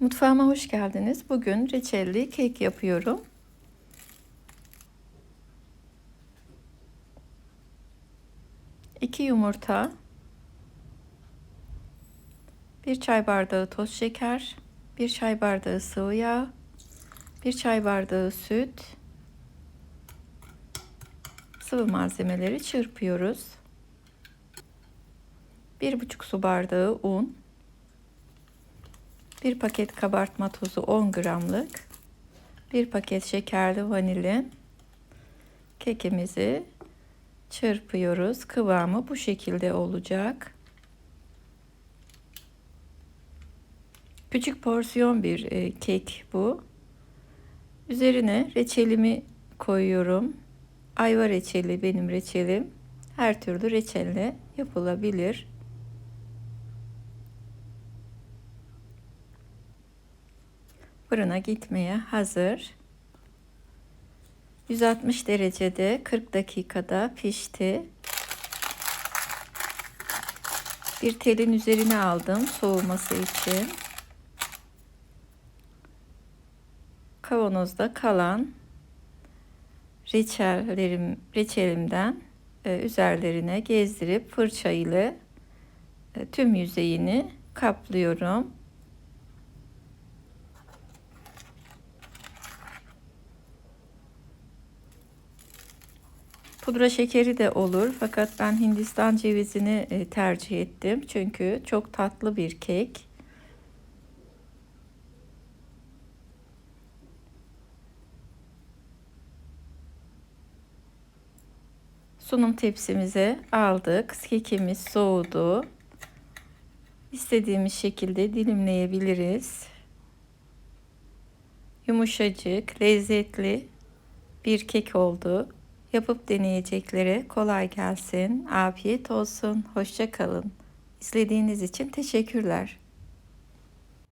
Mutfağıma hoş geldiniz. Bugün reçelli kek yapıyorum. İki yumurta, bir çay bardağı toz şeker, bir çay bardağı sıvı yağ, bir çay bardağı süt, sıvı malzemeleri çırpıyoruz. Bir buçuk su bardağı un, bir paket kabartma tozu 10 gramlık, bir paket şekerli vanilin, kekimizi çırpıyoruz. Kıvamı bu şekilde olacak. Küçük porsiyon bir e, kek bu. Üzerine reçelimi koyuyorum. Ayva reçeli benim reçelim. Her türlü reçelle yapılabilir. Fırına gitmeye hazır. 160 derecede 40 dakikada pişti. Bir telin üzerine aldım soğuması için. Kavanozda kalan reçellerim, reçelimden e, üzerlerine gezdirip fırça ile tüm yüzeyini kaplıyorum. Pudra şekeri de olur fakat ben Hindistan cevizini e, tercih ettim. Çünkü çok tatlı bir kek. Sunum tepsimize aldık. Kekimiz soğudu. İstediğimiz şekilde dilimleyebiliriz. Yumuşacık, lezzetli bir kek oldu. Yapıp deneyeceklere kolay gelsin, afiyet olsun, hoşça kalın. İzlediğiniz için teşekkürler.